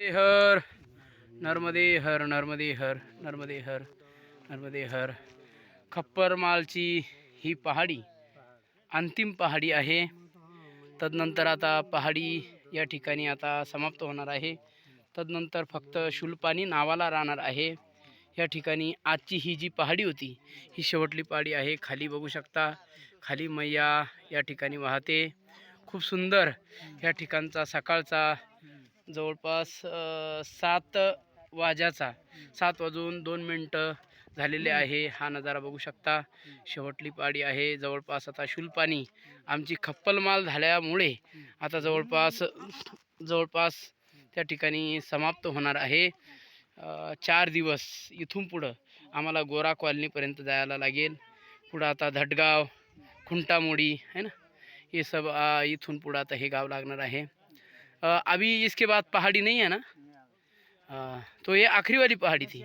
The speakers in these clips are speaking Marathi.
हर नर्मदे हर नर्मदे हर नर्मदे हर नर्मदे हर. खप्परमालची ही पहाडी अंतिम पहाडी आहे. तदनंतर आता पहाडी या ठिकाणी आता समाप्त होणार आहे. तदनंतर फक्त शुल्पानी नावाला राहणार आहे. या ठिकाणी आजची ही जी पहाडी होती ही शेवटली पहाडी आहे. खाली बघू शकता खाली मैया या ठिकाणी वाहते. खूप सुंदर या ठिकाणचा सकाळचा जवळपास सात वाजाचा सात वाजून दोन मिनटं झालेले आहे. हा नजारा बघू शकता. शेवटली पाडी आहे. जवळपास आता शुल्पानी आमची खप्पलमाल झाल्यामुळे आता जवळपास जवळपास त्या ठिकाणी समाप्त होणार आहे. चार दिवस इथून पुढं आम्हाला गोरा कॉलनीपर्यंत जायला लागेल. पुढं आता धटगाव खुंटामोडी है ना? ये सब इथून पुढं आता हे गाव लागणार आहे. अभी इसके बाद पहाड़ी नहीं है ना? तो ये आखिरी वाली पहाड़ी थी?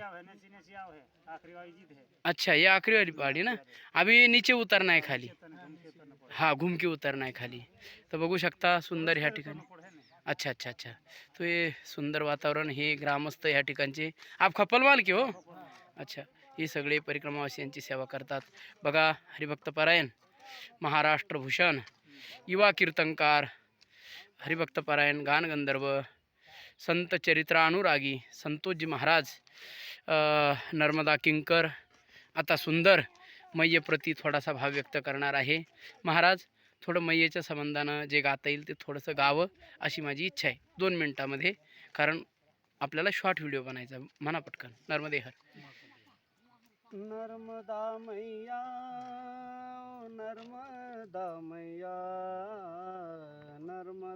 अच्छा ये आखिरी वाली पहाड़ी ना? अभी नीचे उतरना है खाली। हाँ घूम के उतरना है खाली। तर बघू शकता सुंदर ह्या ठिकाणी। अच्छा अच्छा अच्छा। तो ये सुंदर वातावरण हे ग्रामस्थ ह्या ठिकाणचे। आप खपलवाल की हो? अच्छा हे सगळे परिक्रमावासियांची सेवा करतात. बघा हरिभक्त पारायण महाराष्ट्र भूषण युवा कीर्तनकार हरिभक्तपरायण गानगंधर्व संत चरित्रानुरागी संतोषजी महाराज नर्मदा किंकर आता सुंदर मैयेप्रती थोडासा भाव व्यक्त करणार आहे. महाराज थोडं मैयेच्या संबंधानं जे गाता येईल ते थोडंसं गावं अशी माझी इच्छा आहे. दोन मिनटामध्ये कारण आपल्याला शॉर्ट व्हिडिओ बनायचा म्हणा पटकन. नर्मदे हर. नर्मदा मैया नर्मदा मैया.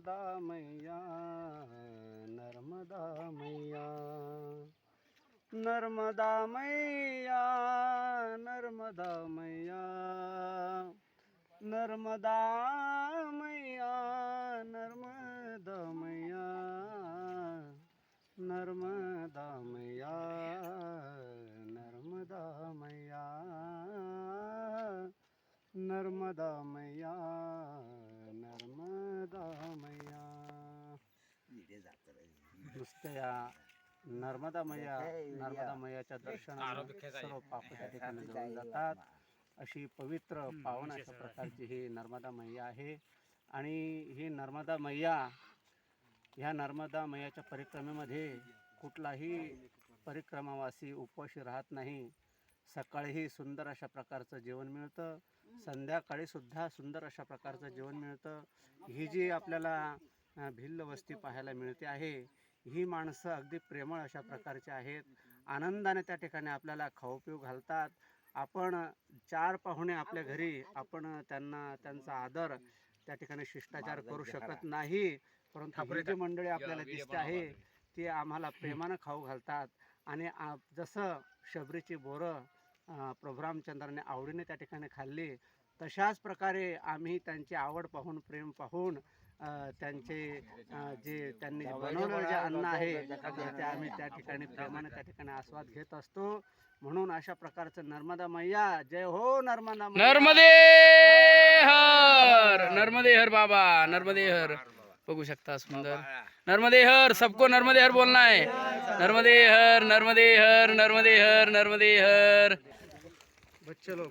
नर्मदा मैया नर्मदा मैया नर्मदा मैया नर्मदा मैया नर्मदा मैया नर्मदा मैया नर्मदा मैया नर्मदा मैया नर्मदा मैया नर्मदा मैया नुसत्या या नर्मदा मैया नर्मदा मैयाच्या दर्शनाला सर्व पाप त्या ठिकाणी जळून जातात. अशी पवित्र पावन अशा प्रकारची ही नर्मदा मैया आहे. आणि ही नर्मदा मैया ह्या नर्मदा मैयाच्या परिक्रमेमध्ये कुठलाही परिक्रमावासी उपवाशी राहत नाही. सकाळीही सुंदर अशा प्रकारचं जेवण मिळतं. संध्याकाळी सुद्धा सुंदर अशा प्रकारचं जेवण मिळतं. ही जी आपल्याला भिल्ल वस्ती पाहायला मिळते आहे ही माणसं अगदी प्रेमळ अशा प्रकारची आहेत. आनंदाने त्या ठिकाणी आपल्याला खाऊपिऊ घालतात. आपण चार पाहुणे आपल्या घरी आपण त्यांना त्यांचा आदर त्या ठिकाणी शिष्टाचार करू शकत नाही. परंतु जी मंडळी आपल्याला दिसते आहे ती आम्हाला प्रेमानं खाऊ घालतात. आणि आ- जसं शबरीची बोरं अं, प्रभू रामचंद्राने आवडीने त्या ठिकाणी खाल्ली तशाच प्रकारे आम्ही त्यांची आवड पाहून प्रेम पाहून त्यांचे जे त्यांनी बनवलेलं जे अन्न आहे ते आम्ही त्या ठिकाणी प्रेमाने त्या ठिकाणी आस्वाद घेत असतो. म्हणून अशा प्रकारचं नर्मदा मैया जय हो नर्मदा मैया. नर्मदे हर! नर्मदे हर बाबा नर्मदे हर. बघू शकता सुंदर. नर्मदे हर सबको नर्मदे हर बोलना है. नर्मदे हर नर्मदे हर नर्मदे हर नर्मदे हर. बच्चे लोग